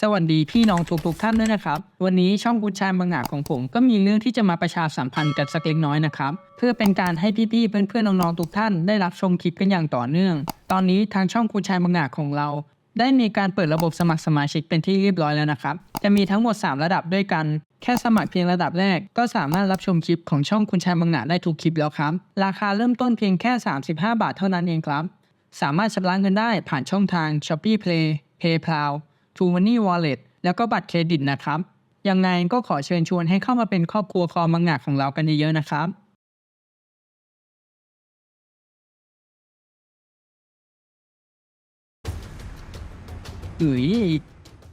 สวัสดีพี่น้องทุกทุกๆท่านด้วยนะครับ วันนี้ช่องกุญชายบางหนาของผมก็มีเรื่องที่จะมาประชาสัมพันธ์กันสักเล็กน้อยนะครับ เพื่อเป็นการให้พี่ๆเพื่อนๆน้องๆทุกท่านได้รับชมคลิปกันอย่างต่อเนื่อง ตอนนี้ทางช่องกุญชายบางหนาของเรา ได้มีการเปิดระบบสมัครสมาชิกเป็นที่เรียบร้อยแล้วนะครับ จะมีทั้งหมด 3 ระดับด้วยกัน แค่สมัครเพียงระดับแรก ก็สามารถรับชมคลิปของช่องคุณชายบางหนาได้ทุกคลิปแล้วครับ ราคาเริ่มต้นเพียงแค่ 35 บาทเท่านั้นเองครับ สามารถชำระเงินได้ผ่านช่องทาง Shopee Play PayPal t r u e Money Wallet แล้วก็บัตรเครดิตนะครับ ยังไงก็ขอเชิญชวนให้เข้ามาเป็นครอบครัวคอมังงะของเรากันเยอะๆนะครับเอ้ย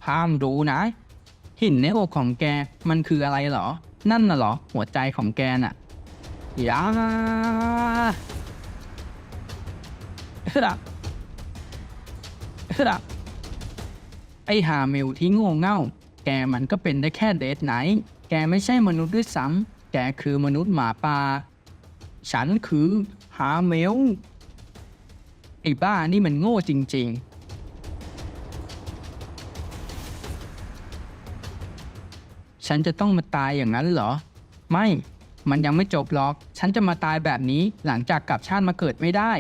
ห้ามรู้นะ หินในอกของแกมันคืออะไรเหรอ นั่นน่ะเหรอ หัวใจของแกน่ะยาเฮ้ยเฮ้ย อหาเมลที่โง่เง่า แกมันก็เป็นได้แค่เดทไหน แกไม่ใช่มนุษย์ด้วยซ้ำ แกคือมนุษย์หมาป่า ฉันคือหาเมล ไอ้บ้านี่มันโง่จริง ๆฉันจะต้องมาตายอย่างนั้นเหรอ ไม่ มันยังไม่จบหรอก ฉันจะมาตายแบบนี้หลังจากกลับชาติมาเกิดไม่ได้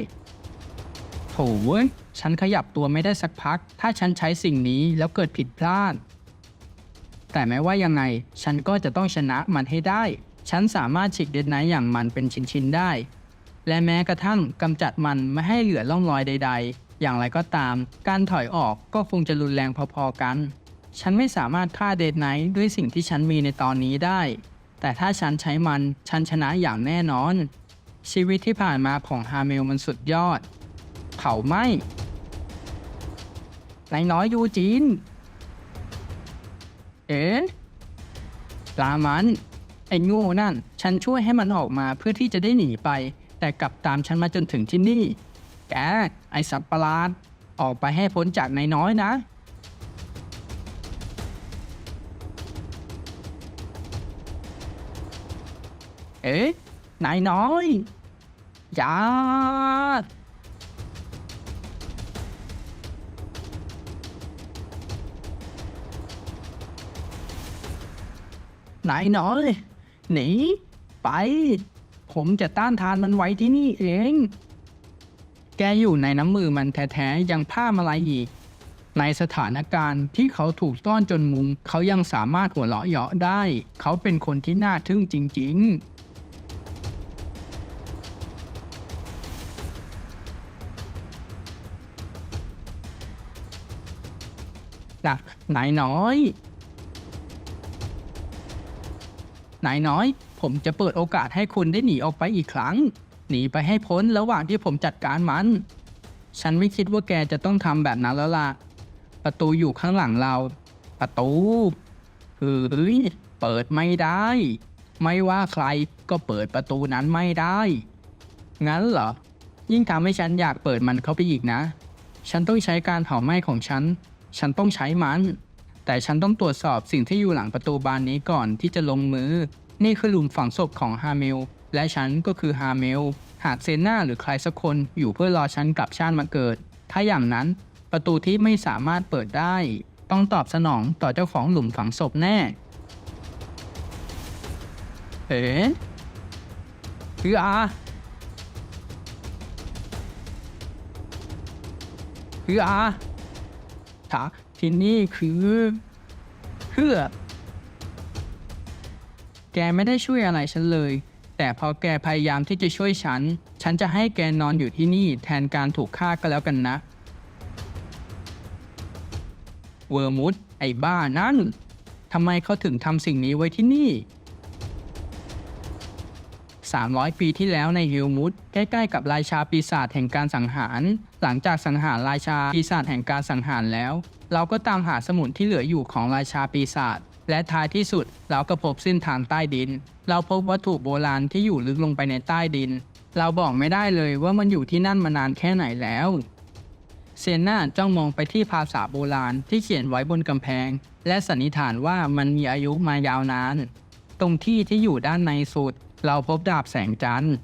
โถเว้ย ฉันขยับตัวไม่ได้สักพัก ถ้าฉันใช้สิ่งนี้แล้วเกิดผิดพลาด แต่แม้ว่ายังไง ฉันก็จะต้องชนะมันให้ได้ ฉันสามารถฉีกเดนไนท์อย่างมันเป็นชิ้นๆได้ และแม้กระทั่งกำจัดมันไม่ให้เหลือร่องรอยใด ๆ อย่างไรก็ตาม การถอยออกก็คงจะรุนแรงพอๆกัน ฉันไม่สามารถฆ่าเดดไนท์ด้วยสิ่งที่ฉันมีในตอนนี้ได้ แต่ถ้าฉันใช้มัน ฉันชนะอย่างแน่นอนชีวิตที่ผ่านมาของฮาเมลมันสุดยอด เผาไหม นายน้อยยูจีน เอ๊ะปลามันไอ้โง่นั่น ฉันช่วยให้มันออกมาเพื่อที่จะได้หนีไป แต่กลับตามฉันมาจนถึงที่นี่ แก ไอสัตว์ประหลาด ออกไปให้พ้นจากนายน้อยนะ เอ๊ะนายน้อยอย่า นายน้อยหนีไป ผมจะต้านทานมันไว้ที่นี่เอง แกอยู่ในน้ำมือมันแท้ๆยังผ้ามาลายอีก ในสถานการณ์ที่เขาถูกต้อนจนมุม เขายังสามารถหัวเราะเยาะได้ เขาเป็นคนที่น่าทึ่งจริงๆนะนายน้อย นายน้อย ผมจะเปิดโอกาสให้คุณได้หนีออกไปอีกครั้ง หนีไปให้พ้นระหว่างที่ผมจัดการมัน ฉันไม่คิดว่าแกจะต้องทำแบบนั้นแล้วล่ะ ประตูอยู่ข้างหลังเรา ประตูเฮ้ยเปิดไม่ได้ ไม่ว่าใครก็เปิดประตูนั้นไม่ได้ งั้นเหรอ ยิ่งทำให้ฉันอยากเปิดมันเข้าไปอีกนะ ฉันต้องใช้การเผาไหม้ของฉัน ฉันต้องใช้มัน แต่ฉันต้องตรวจสอบสิ่งที่อยู่หลังประตูบานนี้ก่อนที่จะลงมือ นี่คือหลุมฝังศพของฮาเมล และฉันก็คือฮาเมล หากเซน่าหรือใครสักคนอยู่เพื่อรอฉันกลับชาติมาเกิด ถ้าอย่างนั้นประตูที่ไม่สามารถเปิดได้ ต้องตอบสนองต่อเจ้าของหลุมฝังศพแน่ เอ๋คืออาคืออาถา ที่นี่คือเพื่อแกไม่ได้ช่วยอะไรฉันเลย แต่พอแกพยายามที่จะช่วยฉัน ฉันจะให้แกนอนอยู่ที่นี่แทนการถูกฆ่าก็แล้วกันนะ เวอร์มุดไอ้บ้านั่นทำไมเขาถึงทำสิ่งนี้ไว้ที่นี่ 300 ปีที่แล้วในฮิลมุดใกล้ๆกับราชาปีศาจแห่งการสังหาร หลังจากสังหารราชาปีศาจแห่งการสังหารแล้ว เราก็ตามหาสมุนที่เหลืออยู่ของราชาปีศาจและท้ายที่สุดเราก็พบเส้นทางใต้ดิน เราพบวัตถุโบราณที่อยู่ลึกลงไปในใต้ดิน เราบอกไม่ได้เลยว่ามันอยู่ที่นั่นมานานแค่ไหนแล้วเซนนาจ้องมองไปที่ภาษาโบราณที่เขียนไว้บนกำแพง และสันนิษฐานว่ามันมีอายุมายาวนาน ตรงที่ที่อยู่ด้านในสุด เราพบดาบแสงจันทร์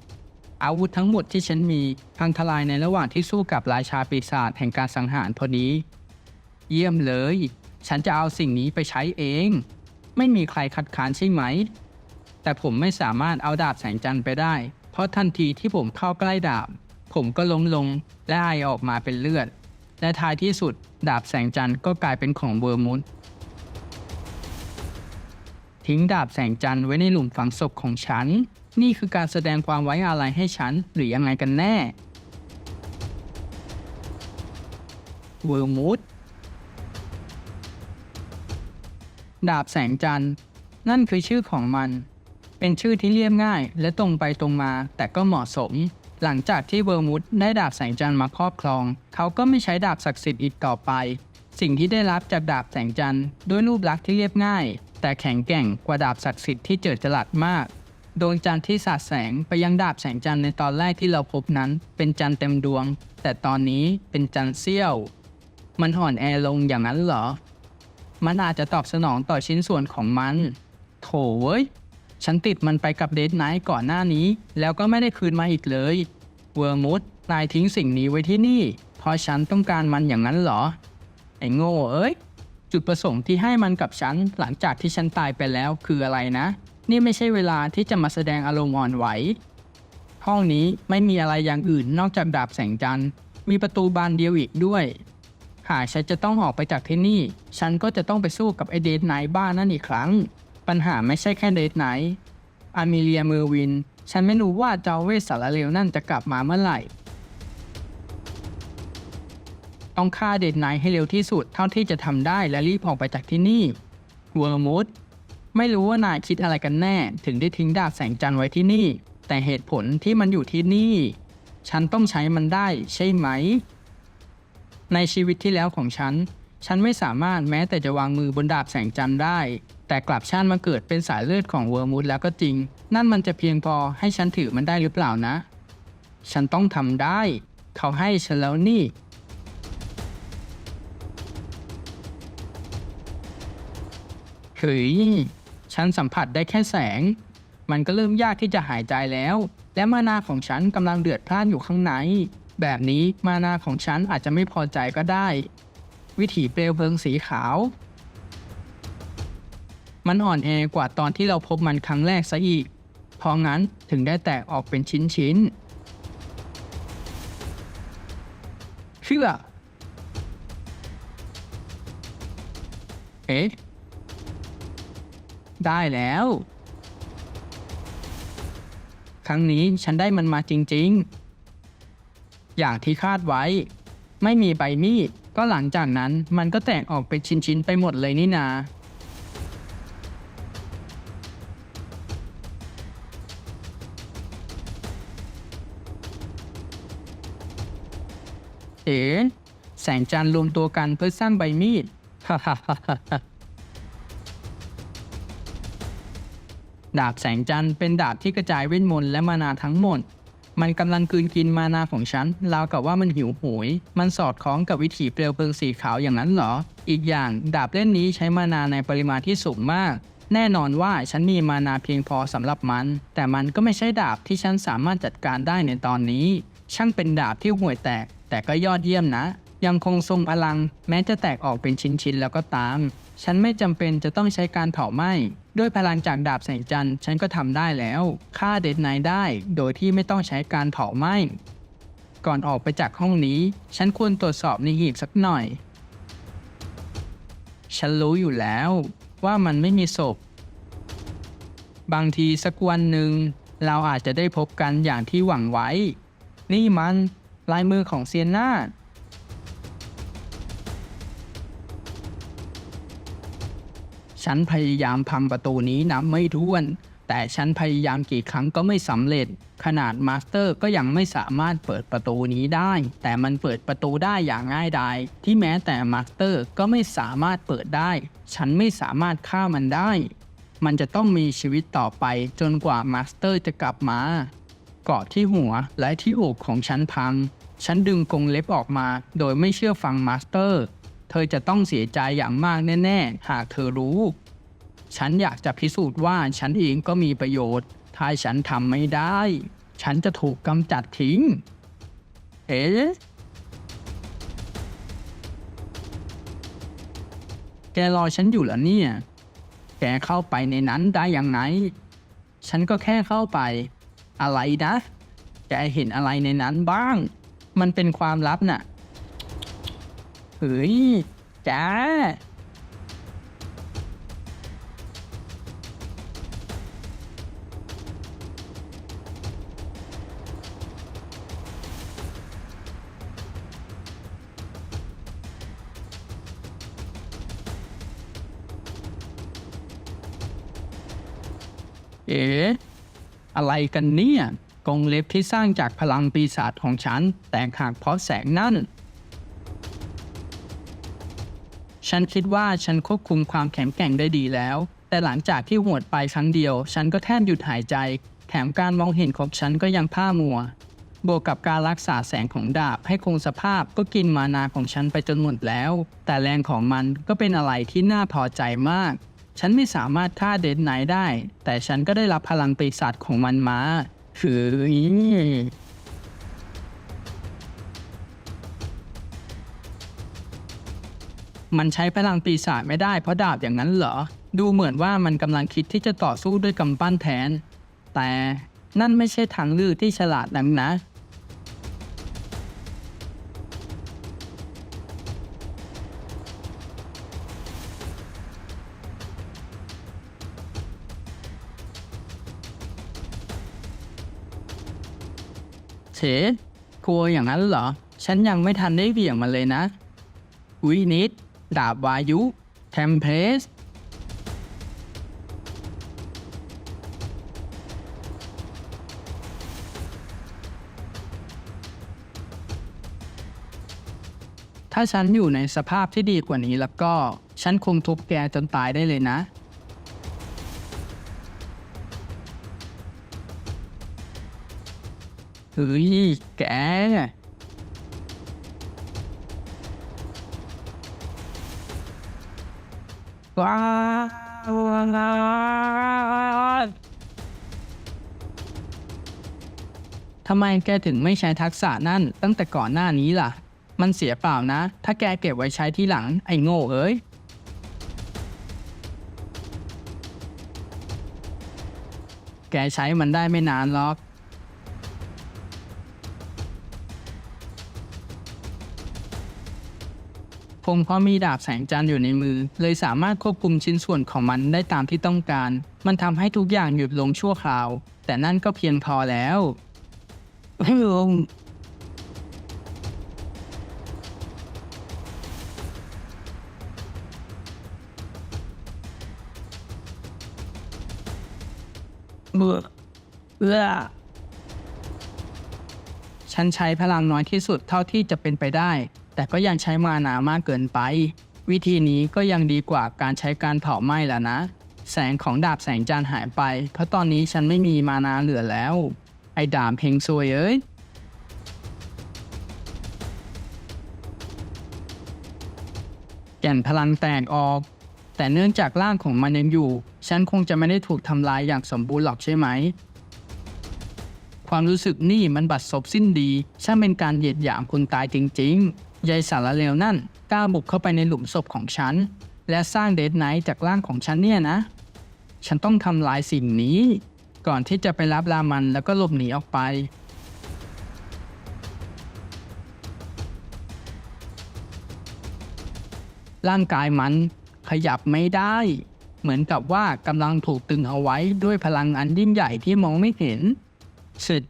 อาวุธทั้งหมดที่ฉันมีพังทลายในระหว่างที่สู้กับราชาปีศาจแห่งการสังหารพอดี เยี่ยมเลย ฉันจะเอาสิ่งนี้ไปใช้เอง ไม่มีใครคัดค้านใช่ไหม แต่ผมไม่สามารถเอาดาบแสงจันทร์ไปได้ เพราะทันทีที่ผมเข้าใกล้ดาบ ผมก็ล้มลงและไอออกมาเป็นเลือด และท้ายที่สุดดาบแสงจันทร์ก็กลายเป็นของเวอร์มุนทิ้งดาบแสงจันทร์ไว้ในหลุมฝังศพของฉัน นี่คือการแสดงความไว้อาลัยให้ฉันหรือยังไงกันแน่ เวอร์มูด ดาบแสงจันทร์ นั่นคือชื่อของมัน เป็นชื่อที่เรียบง่ายและตรงไปตรงมา แต่ก็เหมาะสม หลังจากที่เวอร์มูดได้ดาบแสงจันทร์มาครอบครอง เขาก็ไม่ใช้ดาบศักดิ์สิทธิ์อีกต่อไป สิ่งที่ได้รับจากดาบแสงจันทร์ด้วยรูปลักษณ์ที่เรียบง่าย แต่แข็งแกร่งกว่าดาบศักดิ์สิทธิ์ที่เจิดจรัสมากดวงจันทร์ที่สาดแสงไปยังดาบแสงจันทร์ในตอนแรกที่เราพบนั้น เป็นจันทร์เต็มดวง แต่ตอนนี้เป็นจันทร์เสี้ยว มันอ่อนแอลงอย่างนั้นเหรอ มันอาจจะตอบสนองต่อชิ้นส่วนของมัน โถเว้ย ฉันติดมันไปกับเดทไนท์ก่อนหน้านี้ แล้วก็ไม่ได้คืนมาอีกเลย เวอร์มุดนายทิ้งสิ่งนี้ไว้ที่นี่ เพราะฉันต้องการมันอย่างนั้นเหรอ ไอ้โง่เอ้ย จุดประสงค์ที่ให้มันกับฉันหลังจากที่ฉันตายไปแล้วคืออะไรนะ นี่ไม่ใช่เวลาที่จะมาแสดงอารมณ์อ่อนไหว ห้องนี้ไม่มีอะไรอย่างอื่นนอกจากดาบแสงจันทร์ มีประตูบานเดียวอีกด้วย หากฉันจะต้องออกไปจากที่นี่ ฉันก็จะต้องไปสู้กับไอเดทไนท์บ้านนั่นอีกครั้ง ปัญหาไม่ใช่แค่เดทไนท์อามิเลียเมอร์วิน ฉันไม่รู้ว่าเจ้าเวสสารเลวนั่นจะกลับมาเมื่อไหร่ ต้องฆ่าเดทไนท์ให้เร็วที่สุดเท่าที่จะทำได้และรีบออกไปจากที่นี่เวอร์มุดไม่รู้ว่านายคิดอะไรกันแน่ ถึงได้ทิ้งดาบแสงจันทร์ไว้ที่นี่ แต่เหตุผลที่มันอยู่ที่นี่ ฉันต้องใช้มันได้ใช่ไหม ในชีวิตที่แล้วของฉัน ฉันไม่สามารถแม้แต่จะวางมือบนดาบแสงจันทร์ได้ แต่กลับชาติมาเกิดเป็นสายเลือดของเวอร์มูดแล้วก็จริง นั่นมันจะเพียงพอให้ฉันถือมันได้หรือเปล่านะ ฉันต้องทำได้ เขาให้ฉันแล้วนี่เฮ้ยฉันสัมผัสได้แค่แสง มันก็เริ่มยากที่จะหายใจแล้ว และมานาของฉันกำลังเดือดพล่านอยู่ข้างใน แบบนี้มานาของฉันอาจจะไม่พอใจก็ได้ วิถีเปลวเพลิงสีขาว มันอ่อนแอกว่าตอนที่เราพบมันครั้งแรกซะอีก เพราะงั้นถึงได้แตกออกเป็นชิ้นๆเชื่อเอ๊ะ ได้แล้ว ครั้งนี้ฉันได้มันมาจริง ๆ อย่างที่คาดไว้ ไม่มีใบมีดก็หลังจากนั้นมันก็แตกออกเป็นชิ้นๆไปหมดเลยนี่นาเอ๋แสงจันทร์รวมตัวกันเพื่อสร้างใบมีด ดาบแสงจันทร์เป็นดาบที่กระจายเวทมนต์และมานาทั้งหมด มันกำลังกืนกินมานาของฉันราวกับว่ามันหิวโหย มันสอดคล้องกับวิถีเปลวเพลิงสีขาวอย่างนั้นเหรอ อีกอย่างดาบเล่นนี้ใช้มานาในปริมาณที่สูงมาก แน่นอนว่าฉันมีมานาเพียงพอสำหรับมัน แต่มันก็ไม่ใช่ดาบที่ฉันสามารถจัดการได้ในตอนนี้ ช่างเป็นดาบที่ห่วยแตก แต่ก็ยอดเยี่ยมนะ ยังคงทรงพลัง แม้จะแตกออกเป็นชิ้นๆแล้วก็ตาม ฉันไม่จำเป็นจะต้องใช้การเผาไหม้ ด้วยพลังจากดาบแสงจันทร์ฉันก็ทำได้แล้วฆ่าเดดไนท์ได้ โดยที่ไม่ต้องใช้การเผาไหม้ก่อนออกไปจากห้องนี้ ฉันควรตรวจสอบในหีบสักหน่อย ฉันรู้อยู่แล้วว่ามันไม่มีศพ บางทีสักวันหนึ่ง เราอาจจะได้พบกันอย่างที่หวังไว้ นี่มันลายมือของเซียนนา ฉันพยายามพังประตูนี้นับไม่ถ้วน แต่ฉันพยายามกี่ครั้งก็ไม่สำเร็จ ขนาดมาสเตอร์ก็ยังไม่สามารถเปิดประตูนี้ได้ แต่มันเปิดประตูได้อย่างง่ายดายที่แม้แต่มาสเตอร์ก็ไม่สามารถเปิดได้ ฉันไม่สามารถฆ่ามันได้ มันจะต้องมีชีวิตต่อไปจนกว่ามาสเตอร์จะกลับมาเกาะที่หัวและที่อกของฉันพัง ฉันดึงกรงเล็บออกมา โดยไม่เชื่อฟังมาสเตอร์ เธอจะต้องเสียใจอย่างมากแน่ๆ หากเธอรู้ ฉันอยากจะพิสูจน์ว่าฉันเองก็มีประโยชน์ ถ้าฉันทำไม่ได้ ฉันจะถูกกำจัดทิ้ง เอ๊แกรอฉันอยู่เหรอเนี่ย แกเข้าไปในนั้นได้ยังไง ฉันก็แค่เข้าไป อะไรนะ แกเห็นอะไรในนั้นบ้าง มันเป็นความลับน่ะ เฮ้ยแกเอ๋อะไรกันเนี่ยกรงเล็บที่สร้างจากพลังปีศาจของฉัน แตกหักเพราะแสงนั่น ฉันคิดว่าฉันควบคุมความแข็งแกร่งได้ดีแล้ว แต่หลังจากที่หวดไปครั้งเดียว ฉันก็แทบหยุดหายใจ แถมการมองเห็นของฉันก็ยังผ้ามัว บวกกับการรักษาแสงของดาบให้คงสภาพก็กินมานาของฉันไปจนหมดแล้ว แต่แรงของมันก็เป็นอะไรที่น่าพอใจมาก ฉันไม่สามารถฆ่าเดนไนได้ แต่ฉันก็ได้รับพลังปีศาจของมันมาคือ มันใช้พลังปีศาจไม่ได้เพราะดาบอย่างนั้นเหรอ ดูเหมือนว่ามันกำลังคิดที่จะต่อสู้ด้วยกำปั้นแทน แต่นั่นไม่ใช่ทางเลือกที่ฉลาดนักนะเฉกลัวอย่างนั้นเหรอ ฉันยังไม่ทันได้เหวี่ยงมันเลยนะ วินิด ดาบวายุ เทมเพสถ้าฉันอยู่ในสภาพที่ดีกว่านี้แล้วก็ ฉันคงทุบแกจนตายได้เลยนะ เฮ้ย แก ว้าวทำไมแกถึงไม่ใช้ทักษะนั่นตั้งแต่ก่อนหน้านี้ล่ะ มันเสียเปล่านะ ถ้าแกเก็บไว้ใช้ที่หลัง ไอ้โง่เอ้ย แกใช้มันได้ไม่นานหรอก ผมเพราะมีดาบแสงจันทร์อยู่ในมือ เลยสามารถควบคุมชิ้นส่วนของมันได้ตามที่ต้องการ มันทำให้ทุกอย่างหยุดลงชั่วคราว แต่นั่นก็เพียงพอแล้วไม่ลงเบื่อเอื้อฉันใช้พลังน้อยที่สุดเท่าที่จะเป็นไปได้ แต่ก็ยังใช้มานามากเกินไป วิธีนี้ก็ยังดีกว่าการใช้การเผาไหม้แล้วนะ แสงของดาบแสงจันหายไป เพราะตอนนี้ฉันไม่มีมานาเหลือแล้ว ไอ้ดาบเพงซวยเอ้ยแก่นพลังแตกออก แต่เนื่องจากร่างของมันยังอยู่ ฉันคงจะไม่ได้ถูกทำลายอย่างสมบูรณ์หรอกใช่ไหม ความรู้สึกนี่มันบัดซบสิ้นดีช่างเป็นการเหยียดหยามคนตายจริง ๆ ยายสารเลวนั่นกล้าบุกเข้าไปในหลุมศพของฉัน และสร้างเดดไนท์จากร่างของฉันเนี่ยนะ ฉันต้องทำลายสิ่งนี้ ก่อนที่จะไปรับรามันแล้วก็หลบหนีออกไปร่างกายมันขยับไม่ได้ เหมือนกับว่ากำลังถูกตึงเอาไว้ด้วยพลังอันยิ่งใหญ่ที่มองไม่เห็นสุด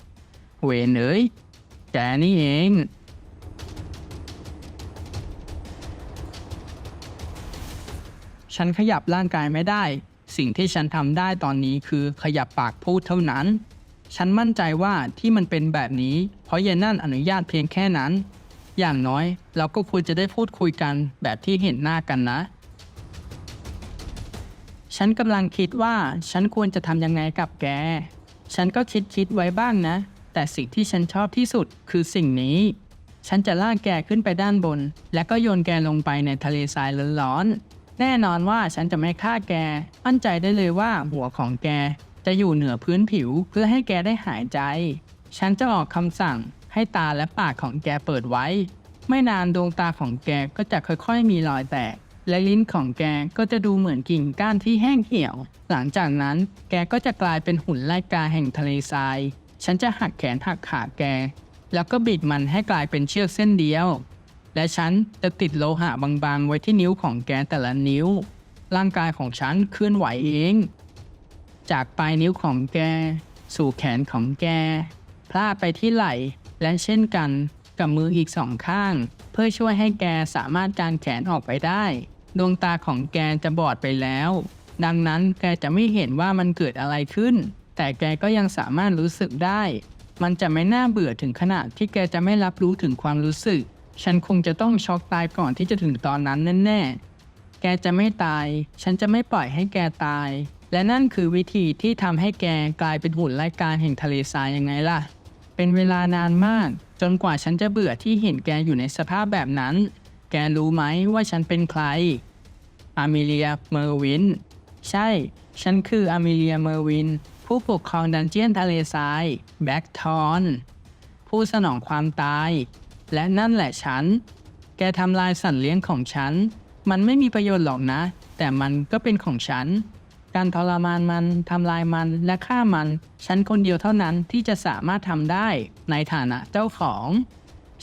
เวนเอ้ยแกนี่เอง ฉันขยับร่างกายไม่ได้ สิ่งที่ฉันทำได้ตอนนี้คือขยับปากพูดเท่านั้น ฉันมั่นใจว่าที่มันเป็นแบบนี้ เพราะเยนนั่นอนุญาตเพียงแค่นั้น อย่างน้อยเราก็ควรจะได้พูดคุยกันแบบที่เห็นหน้ากันนะ ฉันกำลังคิดว่าฉันควรจะทำยังไงกับแก ฉันก็คิดคิดไว้บ้างนะ แต่สิ่งที่ฉันชอบที่สุดคือสิ่งนี้ ฉันจะลากแกขึ้นไปด้านบน แล้วก็โยนแกลงไปในทะเลทรายร้อนๆ แน่นอนว่าฉันจะไม่ฆ่าแกมั่นใจได้เลยว่าหัวของแกจะอยู่เหนือพื้นผิวเพื่อให้แกได้หายใจ ฉันจะออกคำสั่งให้ตาและปากของแกเปิดไว้ ไม่นานดวงตาของแกก็จะค่อยๆ มีรอยแตก และลิ้นของแกก็จะดูเหมือนกิ่งก้านที่แห้งเหี่ยว หลังจากนั้นแกก็จะกลายเป็นหุ่นไล่กาแห่งทะเลทราย ฉันจะหักแขนหักขาแก แล้วก็บิดมันให้กลายเป็นเชือกเส้นเดียว และฉันจะติดโลหะบางๆ ไว้ที่นิ้วของแกแต่ละนิ้ว ร่างกายของฉันเคลื่อนไหวเอง จากปลายนิ้วของแก สู่แขนของแก พลาดไปที่ไหล่ และเช่นกันกับมืออีกสองข้าง เพื่อช่วยให้แกสามารถการแขนออกไปได้ ดวงตาของแกจะบอดไปแล้ว ดังนั้นแกจะไม่เห็นว่ามันเกิดอะไรขึ้น แต่แกก็ยังสามารถรู้สึกได้ มันจะไม่น่าเบื่อถึงขนาดที่แกจะไม่รับรู้ถึงความรู้สึก ฉันคงจะต้องช็อกตายก่อนที่จะถึงตอนนั้นแน่ๆ แกจะไม่ตาย ฉันจะไม่ปล่อยให้แกตาย และนั่นคือวิธีที่ทำให้แกกลายเป็นหุ่นไล่กาแห่งทะเลทรายยังไงล่ะ เป็นเวลานานมาก จนกว่าฉันจะเบื่อที่เห็นแกอยู่ในสภาพแบบนั้น แกรู้ไหมว่าฉันเป็นใคร อามิเลีย เมอร์วิน ใช่ ฉันคืออามิเลีย เมอร์วิน ผู้ปกครองดันเจียนทะเลทราย แบ็กทอน ผู้สนองความตาย และนั่นแหละฉัน แกทำลายสัตว์เลี้ยงของฉัน มันไม่มีประโยชน์หรอกนะ แต่มันก็เป็นของฉัน การทรมานมันทำลายมันและฆ่ามัน ฉันคนเดียวเท่านั้นที่จะสามารถทำได้ ในฐานะเจ้าของ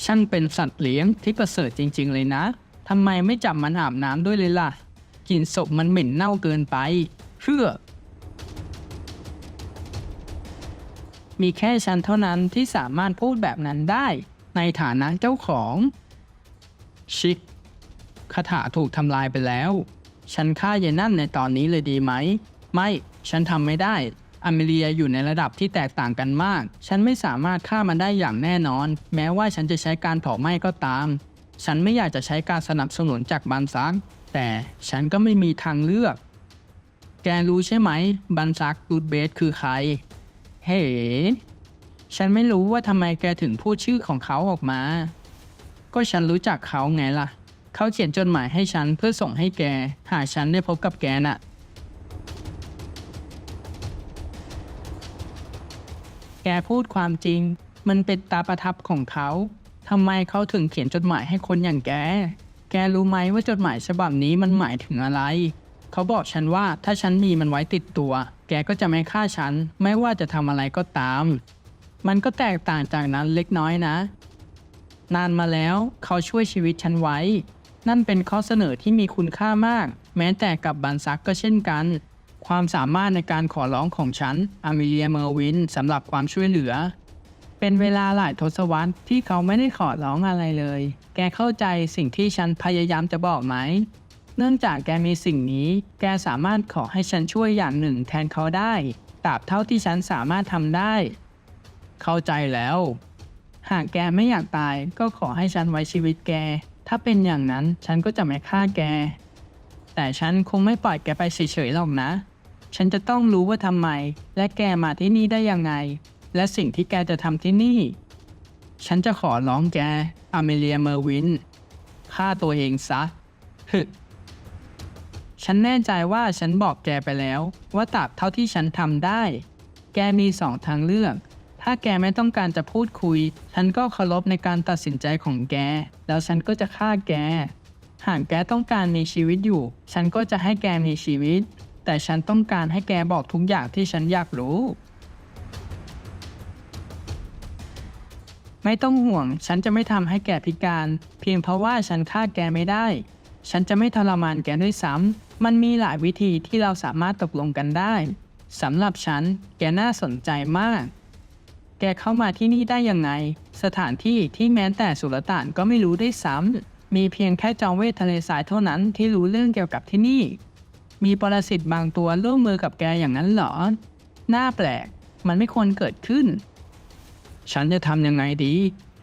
ฉันเป็นสัตว์เลี้ยงที่ประเสริฐจริง ๆ เลยนะทำไมไม่จับมันอาบน้ำด้วยเลยล่ะกลิ่นศพมันเหม็นเน่าเกินไปเพื่อมีแค่ฉันเท่านั้นที่สามารถพูดแบบนั้นได้ ในฐานะเจ้าของ ชิคคาถาถูกทำลายไปแล้ว ฉันฆ่าเยนั่นในตอนนี้เลยดีไหม ไม่ ฉันทำไม่ได้ อเมเลียอยู่ในระดับที่แตกต่างกันมาก ฉันไม่สามารถฆ่ามันได้อย่างแน่นอน แม้ว่าฉันจะใช้การเผาไหม้ก็ตาม ฉันไม่อยากจะใช้การสนับสนุนจากบันซัก แต่ฉันก็ไม่มีทางเลือก แกรู้ใช่ไหม บันซักรูดเบสคือใคร เฮ้ ฉันไม่รู้ว่าทำไมแกถึงพูดชื่อของเขาออกมา ก็ฉันรู้จักเขาไงล่ะ เขาเขียนจดหมายให้ฉันเพื่อส่งให้แก หาฉันได้พบกับแกน่ะ แกพูดความจริง มันเป็นตาประทับของเขาทำไมเขาถึงเขียนจดหมายให้คนอย่างแก แกรู้ไหมว่าจดหมายฉบับนี้มันหมายถึงอะไร เขาบอกฉันว่าถ้าฉันมีมันไว้ติดตัว แกก็จะไม่ฆ่าฉัน ไม่ว่าจะทำอะไรก็ตาม มันก็แตกต่างจากนั้นเล็กน้อยนะ นานมาแล้วเขาช่วยชีวิตฉันไว้ นั่นเป็นข้อเสนอที่มีคุณค่ามาก แม้แต่กับบันซักก็เช่นกัน ความสามารถในการขอร้องของฉันอามิเลียเมอร์วินสำหรับความช่วยเหลือ เป็นเวลาหลายทศวรรษที่เขาไม่ได้ขอร้องอะไรเลย แกเข้าใจสิ่งที่ฉันพยายามจะบอกไหม เนื่องจากแกมีสิ่งนี้ แกสามารถขอให้ฉันช่วยอย่างหนึ่งแทนเขาได้ตราบเท่าที่ฉันสามารถทำได้ เข้าใจแล้ว หากแกไม่อยากตายก็ขอให้ฉันไว้ชีวิตแก ถ้าเป็นอย่างนั้นฉันก็จะไม่ฆ่าแก แต่ฉันคงไม่ปล่อยแกไปเฉยๆหรอกนะ ฉันจะต้องรู้ว่าทำไม และแกมาที่นี่ได้ยังไง และสิ่งที่แกจะทำที่นี่ ฉันจะขอร้องแก อเมเลียเมอร์วินฆ่าตัวเองซะฮึฉันแน่ใจว่าฉันบอกแกไปแล้ว ว่าตราบเท่าที่ฉันทำได้ แกมีสองทางเลือก ถ้าแกไม่ต้องการจะพูดคุย ฉันก็เคารพในการตัดสินใจของแก แล้วฉันก็จะฆ่าแก หากแกต้องการมีชีวิตอยู่ ฉันก็จะให้แกมีชีวิต แต่ฉันต้องการให้แกบอกทุกอย่างที่ฉันอยากรู้ ไม่ต้องห่วง ฉันจะไม่ทำให้แกพิการ เพียงเพราะว่าฉันฆ่าแกไม่ได้ ฉันจะไม่ทรมานแกด้วยซ้ำ มันมีหลายวิธีที่เราสามารถตกลงกันได้สำหรับฉัน แกน่าสนใจมาก แกเข้ามาที่นี่ได้ยังไง สถานที่ที่แม้แต่สุลต่านก็ไม่รู้ได้ซ้ำมีเพียงแค่จอมเวททะเลทรายเท่านั้นที่รู้เรื่องเกี่ยวกับที่นี่ มีปรสิตบางตัวร่วมมือกับแกอย่างนั้นเหรอ น่าแปลก มันไม่ควรเกิดขึ้น ฉันจะทำยังไงดี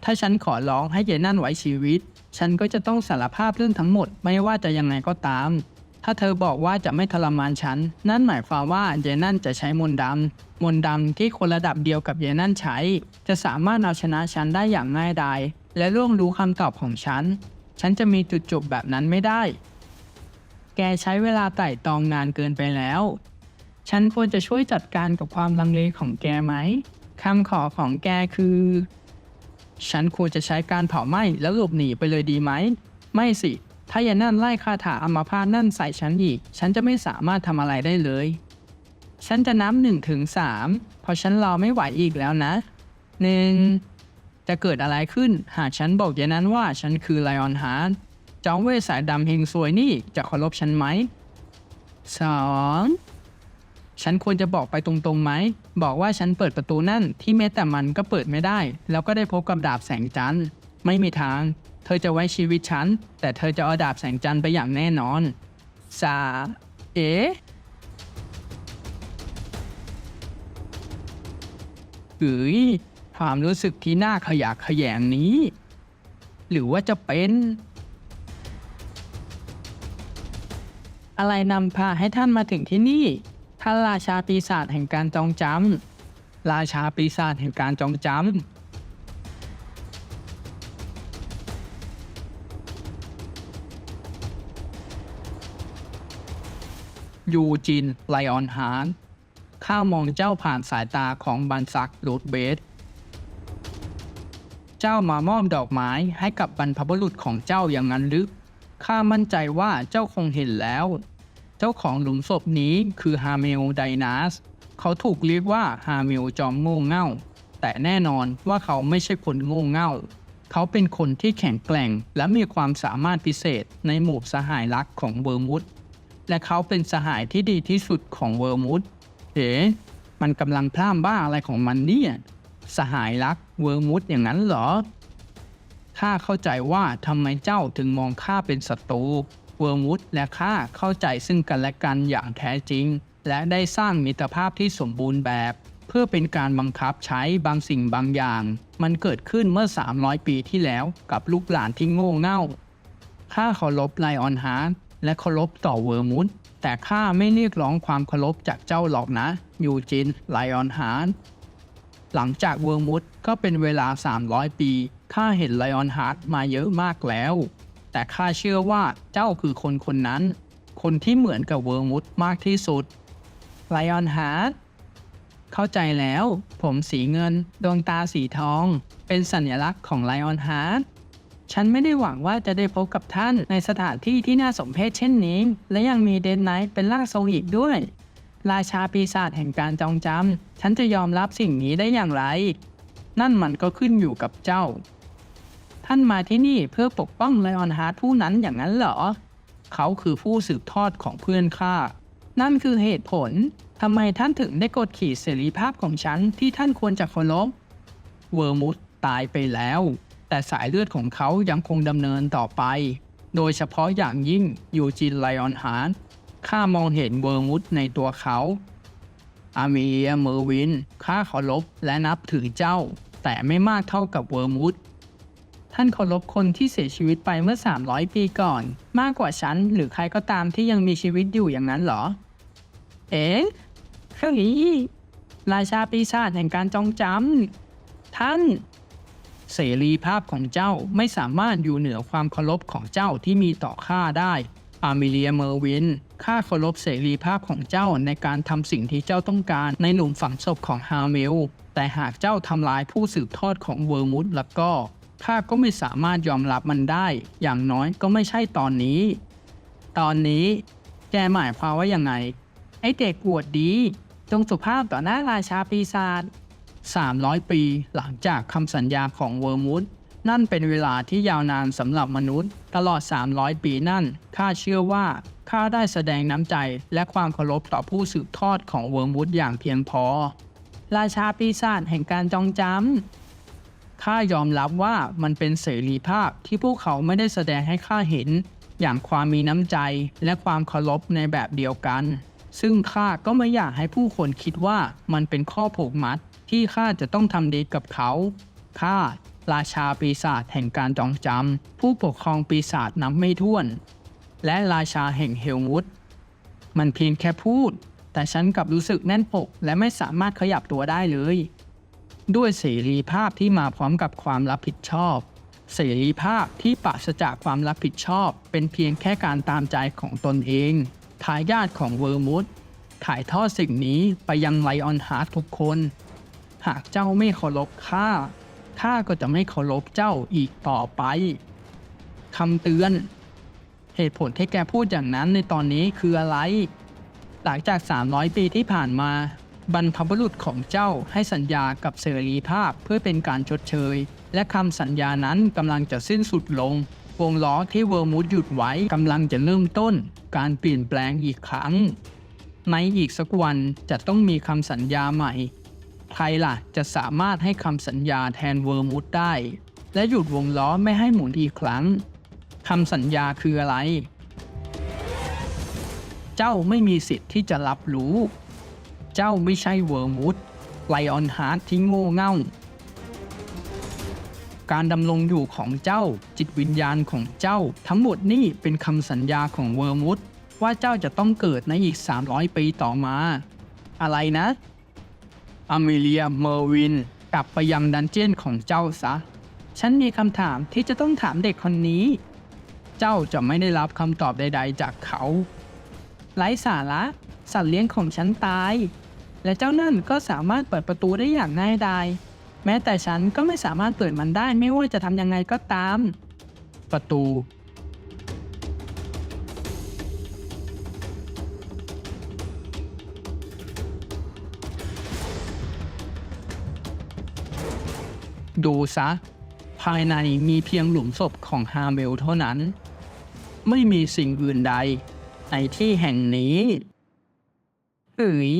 ถ้าฉันขอร้องให้เยนั่นไว้ชีวิต ฉันก็จะต้องสารภาพเรื่องทั้งหมดไม่ว่าจะยังไงก็ตาม ถ้าเธอบอกว่าจะไม่ทรมานฉัน นั่นหมายความว่าเยนั่นจะใช้มนต์ดำ มนต์ดำที่คนระดับเดียวกับเยนั่นใช้ จะสามารถเอาชนะฉันได้อย่างง่ายดาย และล่วงรู้คำตอบของฉัน ฉันจะมีจุดจบแบบนั้นไม่ได้ แกใช้เวลาไต่ตองนานเกินไปแล้ว ฉันควรจะช่วยจัดการกับความลังเลของแกไหมคำขอของแกคือ ฉันควรจะใช้การเผาไหม้แล้วหลบหนีไปเลยดีไหม ไม่สิ ถ้ายานั่นไล่คาถาอมาพาตนั่นใส่ฉันอีก ฉันจะไม่สามารถทำอะไรได้เลย ฉันจะนับหนึ่งถึงสามเพราะฉันรอไม่ไหวอีกแล้วนะหนึ่งจะเกิดอะไรขึ้น หากฉันบอกยานั้นว่าฉันคือไลออนฮาร์ดจอมเวสายดำเฮงซวยนี่จะเคารพฉันไหมสองฉันควรจะบอกไปตรงๆไหม บอกว่าฉันเปิดประตูนั่นที่แม้แต่มันก็เปิดไม่ได้ แล้วก็ได้พบกับดาบแสงจันทร์ ไม่มีทาง เธอจะไว้ชีวิตฉัน แต่เธอจะเอาดาบแสงจันทร์ไปอย่างแน่นอนสาเอ๋เฮ้ยความรู้สึกที่น่าขยะขยงนี้ หรือว่าจะเป็น อะไรนำพาให้ท่านมาถึงที่นี่ ท่านราชาปีศาจแห่งการจองจำราชาปีศาจแห่งการจองจำ ยูจิน ไลออนฮาร์ข้ามองเจ้าผ่านสายตาของบันซักรูดเบสเจ้ามามอบดอกไม้ให้กับบรรพบุรุษของเจ้าอย่างนั้นหรือข้ามั่นใจว่าเจ้าคงเห็นแล้ว เจ้าของหลุมศพนี้คือฮาเมลไดนาส เขาถูกเรียกว่าฮาเมลจอมโง่เง่า แต่แน่นอนว่าเขาไม่ใช่คนโง่เง่า เขาเป็นคนที่แข็งแกร่งและมีความสามารถพิเศษในหมู่สหายรักของเวอร์มุด และเขาเป็นสหายที่ดีที่สุดของเวอร์มุดเอ๋มันกำลังพร่ำบ้าอะไรของมันเนี่ยสหายรักเวอร์มุดอย่างนั้นเหรอข้าเข้าใจว่าทำไมเจ้าถึงมองข้าเป็นศัตรูเวอร์มุดและข้าเข้าใจซึ่งกันและกันอย่างแท้จริง และได้สร้างมิตรภาพที่สมบูรณ์แบบ เพื่อเป็นการบังคับใช้บางสิ่งบางอย่าง มันเกิดขึ้นเมื่อ 300 ปีที่แล้วกับลูกหลานที่โง่เง่าข้าเคารพไลออนฮาร์ด และเคารพต่อเวอร์มุดแต่ข้าไม่เรียกร้องความเคารพจากเจ้าหรอกนะ ยูจินไลออนฮาร์ดหลังจากเวอร์มุดก็เป็นเวลา 300 ปี ข้าเห็นไลออนฮาร์ดมาเยอะมากแล้ว แต่ข้าเชื่อว่าเจ้าคือคนคนนั้น คนที่เหมือนกับเวอร์มุดมากที่สุด ไลออนฮาร์ดเข้าใจแล้ว ผมสีเงิน ดวงตาสีทอง เป็นสัญลักษณ์ของไลออนฮาร์ด ฉันไม่ได้หวังว่าจะได้พบกับท่านในสถานที่ที่น่าสมเพชเช่นนี้ และยังมีเดนไนท์เป็นร่างทรงอีกด้วย ราชาปีศาจแห่งการจองจำฉันจะยอมรับสิ่งนี้ได้อย่างไร นั่นมันก็ขึ้นอยู่กับเจ้า ท่านมาที่นี่เพื่อปกป้องไลออนฮาร์ดผู้นั้นอย่างนั้นเหรอ เขาคือผู้สืบทอดของเพื่อนข้านั่นคือเหตุผลทำไมท่านถึงได้กดขี่เสรีภาพของฉันที่ท่านควรจะเคารพเวอร์มุดตายไปแล้ว แต่สายเลือดของเขายังคงดำเนินต่อไป โดยเฉพาะอย่างยิ่งยูจินไลออนฮาร์ดข้ามองเห็นเวอร์มุดในตัวเขา อามียเมอร์วิน ข้าเคารพและนับถือเจ้า แต่ไม่มากเท่ากับเวอร์มุดท่านเคารพคนที่เสียชีวิตไปเมื่อ 300 ปีก่อน มากกว่าฉันหรือใครก็ตามที่ยังมีชีวิตอยู่อย่างนั้นเหรอ เอ๊ะเฮ้ยราชาปีศาจแห่งการจองจำท่าน เสรีภาพของเจ้าไม่สามารถอยู่เหนือความเคารพของเจ้าที่มีต่อข้าได้อามิเลียเมอร์วินข้าเคารพเสรีภาพของเจ้าในการทำสิ่งที่เจ้าต้องการในหลุมฝังศพของฮาเมล แต่หากเจ้าทำลายผู้สืบทอดของเวอร์มุดแล้วก็ข้าก็ไม่สามารถยอมรับมันได้ อย่างน้อยก็ไม่ใช่ตอนนี้ ตอนนี้ แกหมายความว่ายังไง ไอเด็กอวดดี จงสุภาพต่อหน้าราชาปีศาจ 300 ปีหลังจากคำสัญญาของเวอร์มุดนั่นเป็นเวลาที่ยาวนานสำหรับมนุษย์ ตลอด 300 ปีนั่น ข้าเชื่อว่า ข้าได้แสดงน้ำใจและความเคารพต่อผู้สืบทอดของเวอร์มุดอย่างเพียงพอ ราชาปีศาจแห่งการจองจำ ข้ายอมรับว่ามันเป็นเสรีภาพที่พวกเขาไม่ได้แสดงให้ข้าเห็น อย่างความมีน้ำใจและความเคารพในแบบเดียวกัน ซึ่งข้าก็ไม่อยากให้ผู้คนคิดว่ามันเป็นข้อผูกมัด ที่ข้าจะต้องทำดีกับเขา ข้า ราชาปีศาจแห่งการจองจำ ผู้ปกครองปีศาจนับไม่ถ้วน และราชาแห่งเฮลมุดมันเพียงแค่พูด แต่ฉันกลับรู้สึกแน่นปกและไม่สามารถขยับตัวได้เลย ด้วยเสรีภาพที่มาพร้อมกับความรับผิดชอบ เสรีภาพที่ปราศจากความรับผิดชอบ เป็นเพียงแค่การตามใจของตนเองทายาทของเวอร์มุดถ่ายทอดสิ่งนี้ไปยังไลออนฮาร์ดทุกคน หากเจ้าไม่เคารพข้า ข้าก็จะไม่เคารพเจ้าอีกต่อไปคำเตือน เหตุผลที่แกพูดอย่างนั้นในตอนนี้คืออะไร หลังจาก 300 ปีที่ผ่านมา บรรพบุรุษของเจ้าให้สัญญากับเสรีภาพเพื่อเป็นการชดเชย และคำสัญญานั้นกำลังจะสิ้นสุดลง วงล้อที่เวอร์มูดหยุดไว้กำลังจะเริ่มต้น การเปลี่ยนแปลงอีกครั้งในอีกสักวันจะต้องมีคำสัญญาใหม่ ใครล่ะจะสามารถให้คำสัญญาแทนเวอร์มูดได้ และหยุดวงล้อไม่ให้หมุนอีกครั้งคำสัญญาคืออะไร เจ้าไม่มีสิทธิ์ที่จะรับรู้ เจ้าไม่ใช่เวอร์มูดไลออนฮาร์ดที่โง่เง่า การดำรงอยู่ของเจ้าจิตวิญญาณของเจ้าทั้งหมดนี่เป็นคำสัญญาของเวอร์มูดว่าเจ้าจะต้องเกิดในอีก 300 ปีต่อมา อะไรนะ อเมเลียเมอร์วิน กลับไปยังดันเจียนของเจ้าซะ ฉันมีคำถามที่จะต้องถามเด็กคนนี้ เจ้าจะไม่ได้รับคำตอบใด ๆ จากเขา ไร้สาระ สัตว์เลี้ยงของฉันตาย และเจ้านั่นก็สามารถเปิดประตูได้อย่างง่ายดายแม้แต่ฉันก็ไม่สามารถเปิดมันได้ไม่ว่าจะทำยังไงก็ตาม ประตู ดูซะ ภายในมีเพียงหลุมศพของฮาเมลเท่านั้น ไม่มีสิ่งอื่นใดในที่แห่งนี้เอ้ย